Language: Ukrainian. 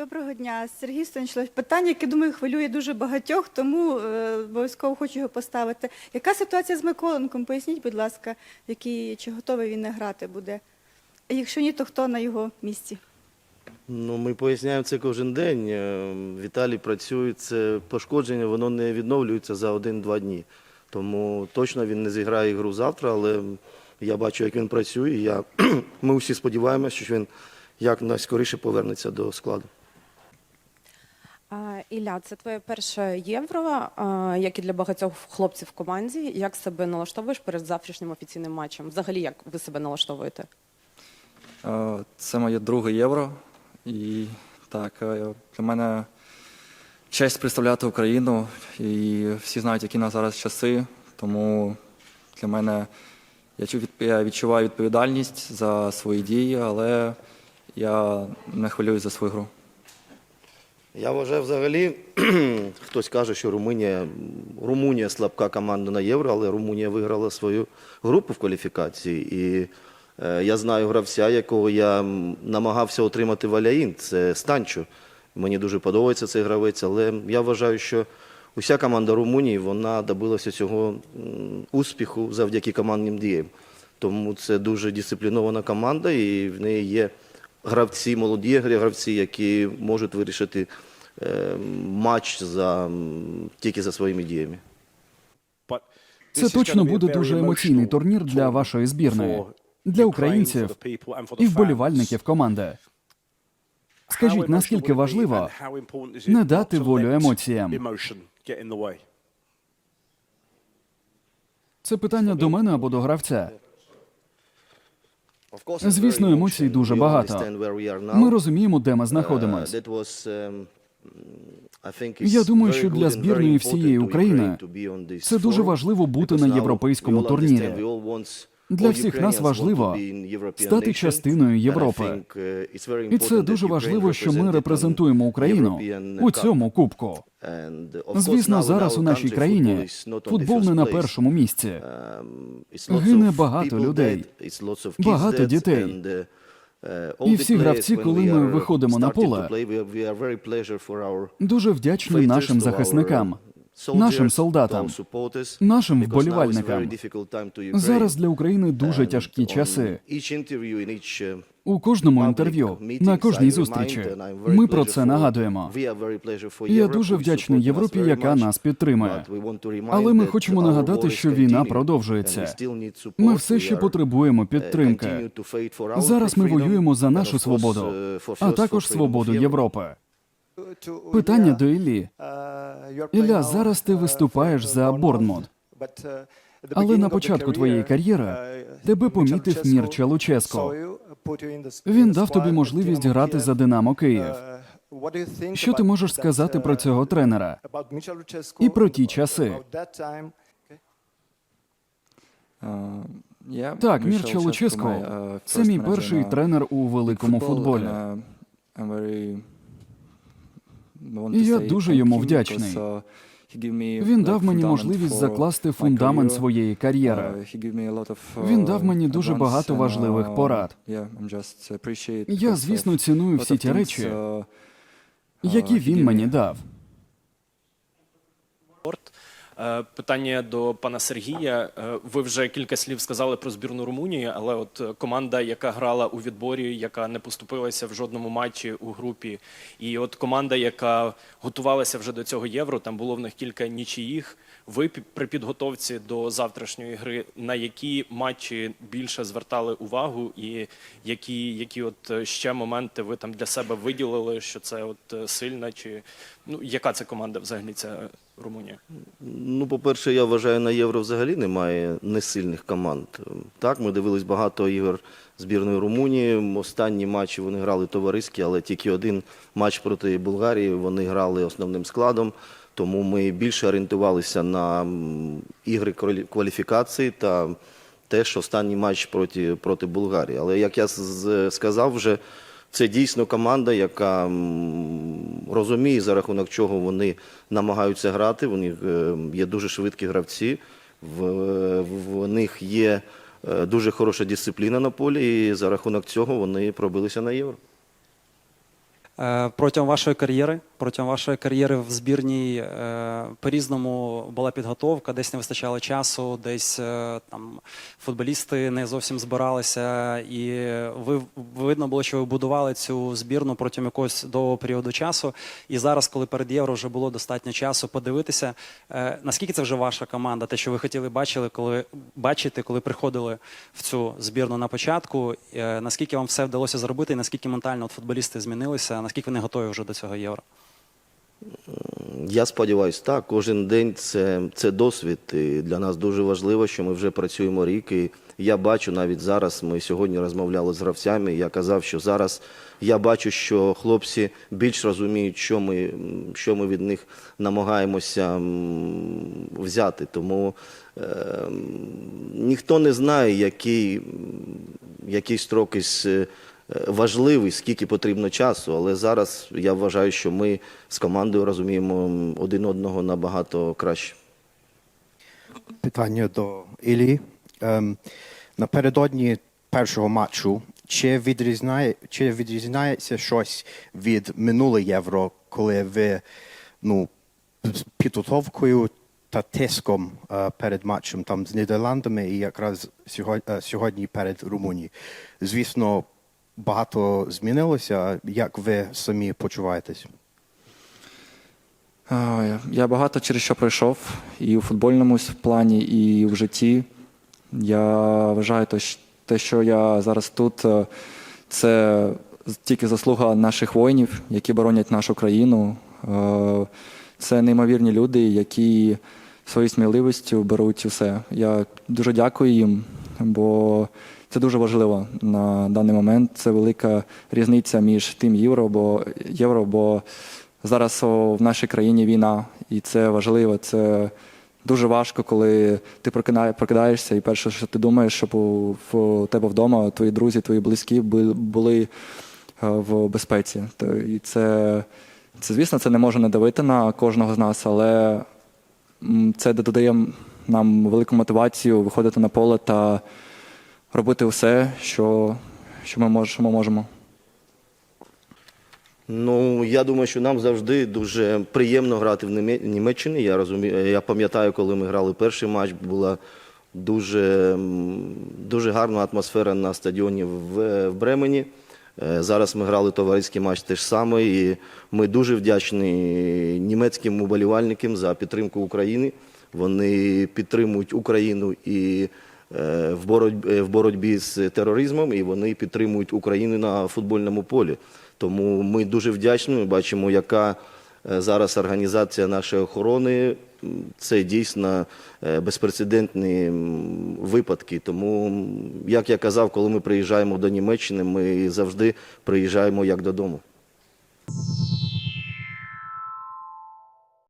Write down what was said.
Доброго дня, Сергій Станіславович. Питання, яке думаю, хвилює дуже багатьох, тому е, обов'язково хочу його поставити. Яка ситуація з Миколенком? Поясніть, будь ласка, який чи готовий він не грати буде? Якщо ні, то хто на його місці? Ну, ми поясняємо це кожен день. Е, Віталій працює, це пошкодження, воно не відновлюється за один-два дні. Тому точно він не зіграє ігру завтра, але я бачу, як він працює. Я, ми всі сподіваємося, що він якнайскоріше повернеться до складу. Ілля, це твоє перше євро, як і для багатьох хлопців в команді. Як себе налаштовуєш перед завтрашнім офіційним матчем? Взагалі, як ви себе налаштовуєте? Е, Це моє друге євро. І так, е, для мене честь представляти Україну. І всі знають, які на зараз часи. Тому для мене я відчуваю відповідальність за свої дії, але я не хвилююсь за свою гру. Я вважаю, взагалі, хтось каже, що Румунія, Румунія слабка команда на євро, але Румунія виграла свою групу в кваліфікації. І е, я знаю гравця, якого я намагався отримати в Аляїн, це Станчо. Мені дуже подобається цей гравець, але я вважаю, що уся команда Румунії вона добилася цього успіху завдяки командним діям. Тому це дуже дисциплінована команда, і в неї є гравці, молоді гравці, які можуть вирішити е, матч за, тільки за своїми діями. Це точно буде дуже емоційний турнір для вашої збірної, для українців і вболівальників команди. Скажіть, наскільки важливо не дати волю емоціям? Це питання до мене або до гравця. Звісно, емоцій дуже багато. Ми розуміємо, де ми знаходимось. Я думаю, що для збірної всієї України Це дуже важливо бути на європейському турнірі. Для всіх нас важливо стати частиною Європи. І це дуже важливо, що ми репрезентуємо Україну у цьому кубку. Звісно, зараз у нашій країні футбол не на першому місці. Гине багато людей, багато дітей. І всі гравці, коли ми виходимо на поле, Дуже вдячні нашим захисникам, нашим солдатам, нашим вболівальникам. Зараз для України дуже тяжкі часи. У кожному інтерв'ю, на кожній зустрічі, ми про це нагадуємо. Я дуже вдячний Європі, яка нас підтримує. Але ми хочемо нагадати, що війна продовжується. Ми все ще потребуємо підтримки. Зараз ми воюємо за нашу свободу, а також свободу Європи. Питання до Іллі. Ілля, зараз ти виступаєш за Борнмут. Але на початку твоєї кар'єри тебе помітив Мірча Луческо. Він дав тобі можливість грати за Динамо Київ. Що ти можеш сказати про цього тренера і про ті часи? Так, Мірча Луческо це мій перший тренер у великому футболі. І я дуже йому вдячний. uh, Він дав мені можливість закласти фундамент своєї Uh, кар'єри. uh, Він дав мені дуже багато важливих uh, порад. Я, звісно, ціную всі ті речі, uh, які він мені дав. Е, Питання до пана Сергія. Е, Ви вже кілька слів сказали про збірну Румунії, але от е, команда, яка грала у відборі, яка не поступилася в жодному матчі у групі, і от команда, яка готувалася вже до цього євро, там було в них кілька нічиїх. Ви при підготовці до завтрашньої гри на які матчі більше звертали увагу, і які, які от е, ще моменти ви там для себе виділили, що це от е, сильна, чи ну яка це команда взагалі ця Румунія? Ну, по-перше, я вважаю, на євро взагалі немає несильних команд. Так, ми дивились багато ігор збірної Румунії. Останні матчі вони грали товариські, але тільки один матч проти Болгарії вони грали основним складом. Тому ми більше орієнтувалися на ігри кваліфікації та теж останній матч проти, проти Болгарії. Але як я сказав вже, це дійсно команда, яка розуміє, за рахунок чого вони намагаються грати. Них е, є дуже швидкі гравці, в, в них є е, дуже хороша дисципліна на полі, і за рахунок цього вони пробилися на євро. Е, Протягом вашої кар'єри, протягом вашої кар'єри в збірній е, по-різному була підготовка, десь не вистачало часу, десь е, там футболісти не зовсім збиралися, і ви видно було, що ви будували цю збірну протягом якогось довгого періоду часу. І зараз, коли перед євро вже було достатньо часу подивитися, е, наскільки це вже ваша команда, те, що ви хотіли бачили, коли бачити, коли приходили в цю збірну на початку, наскільки вам все вдалося зробити, і наскільки ментально от футболісти змінилися, наскільки вони готові вже до цього євро? Я сподіваюся, так. Кожен день це, це досвід. І для нас дуже важливо, що ми вже працюємо рік. І я бачу навіть зараз. Ми сьогодні розмовляли з гравцями. Я казав, що зараз я бачу, що хлопці більш розуміють, що ми, що ми від них намагаємося взяти. Тому е, ніхто не знає, який, який строк із. Е, важливий, скільки потрібно часу, але зараз я вважаю, що ми з командою розуміємо один одного набагато краще. Питання до Іллі. Ем, напередодні першого матчу, чи, відрізняє, чи відрізняється щось від минулого євро, коли ви ну, з підготовкою та тиском е, перед матчем там з Нідерландами і якраз сьогодні, сьогодні перед Румунією? Звісно, багато змінилося. Як ви самі почуваєтесь? Я багато через що пройшов і у футбольному плані, і в житті. Я вважаю, те, що я зараз тут, е, це тільки заслуга наших воїнів, які боронять нашу країну. Е, Це неймовірні люди, які своєю сміливістю беруть усе. Я дуже дякую їм, бо це дуже важливо на даний момент. Це велика різниця між тим євро, бо євро, бо зараз в нашій країні війна, і це важливо. Це дуже важко, коли ти прокидаєшся, і перше, що ти думаєш, щоб у, в тебе вдома твої друзі, твої близькі були е, в безпеці. І це, це, звісно, це не може не давити на кожного з нас, але це додає нам велику мотивацію виходити на поле та робити все, що, що, ми, можемо. Ну, я думаю, що нам завжди дуже приємно грати в Німеччині. Я розумію, я пам'ятаю, коли ми грали перший матч, була дуже, дуже гарна атмосфера на стадіоні в, в Бремені. Е, Зараз ми грали товариський матч теж саме, і ми дуже вдячні німецьким уболівальникам за підтримку України. Вони підтримують Україну і в боротьбі, в боротьбі з тероризмом, і вони підтримують Україну на футбольному полі. Тому ми дуже вдячні. Ми бачимо, яка е, зараз організація нашої охорони. Це дійсно е, безпрецедентні випадки. Тому, як я казав, коли ми приїжджаємо до Німеччини, ми завжди приїжджаємо як додому.